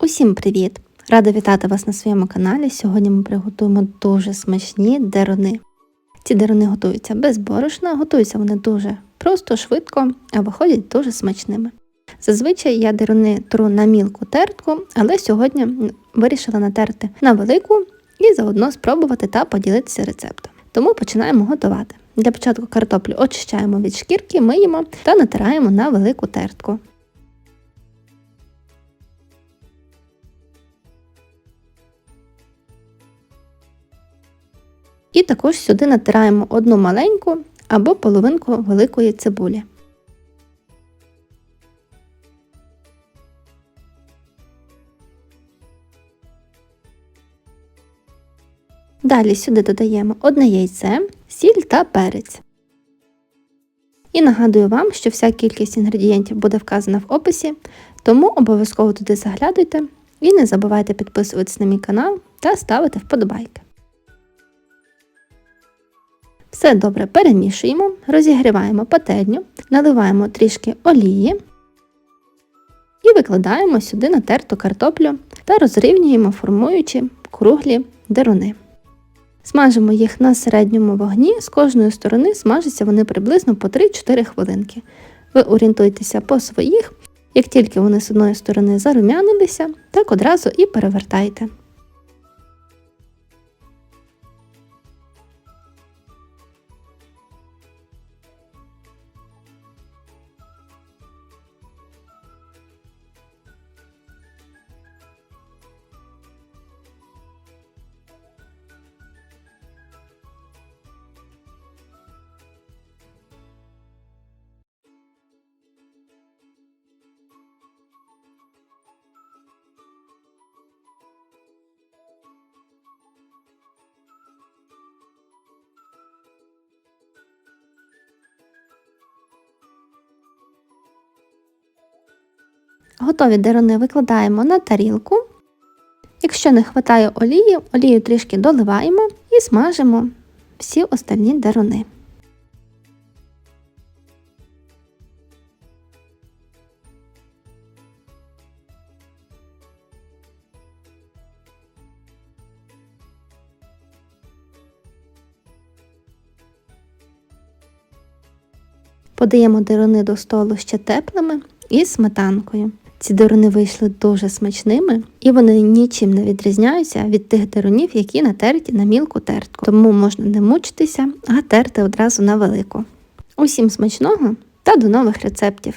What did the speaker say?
Усім привіт! Рада вітати вас на своєму каналі. Сьогодні ми приготуємо дуже смачні деруни. Ці деруни готуються без борошна, готуються вони дуже просто, швидко, а виходять дуже смачними. Зазвичай я деруни тру на мілку тертку, але сьогодні вирішила натерти на велику і заодно спробувати та поділитися рецептом. Тому починаємо готувати. Для початку картоплю очищаємо від шкірки, миємо та натираємо на велику тертку. І також сюди натираємо одну маленьку або половинку великої цибулі. Далі сюди додаємо одне яйце, сіль та перець. І нагадую вам, що вся кількість інгредієнтів буде вказана в описі, тому обов'язково туди заглядуйте і не забувайте підписуватись на мій канал та ставити вподобайки. Все добре перемішуємо, розігріваємо пательню, наливаємо трішки олії і викладаємо сюди натерту картоплю та розрівнюємо, формуючи круглі деруни. Смажимо їх на середньому вогні, з кожної сторони смажаться вони приблизно по 3-4 хвилинки. Ви орієнтуйтеся по своїх, як тільки вони з одної сторони зарум'янилися, так одразу і перевертайте. Готові деруни викладаємо на тарілку. Якщо не вистачає олії, олію трішки доливаємо і смажимо всі остальні деруни. Подаємо деруни до столу ще теплими і сметанкою. Ці деруни вийшли дуже смачними, і вони нічим не відрізняються від тих дерунів, які натерті на мілку тертку. Тому можна не мучитися, а терти одразу на велику. Усім смачного та до нових рецептів!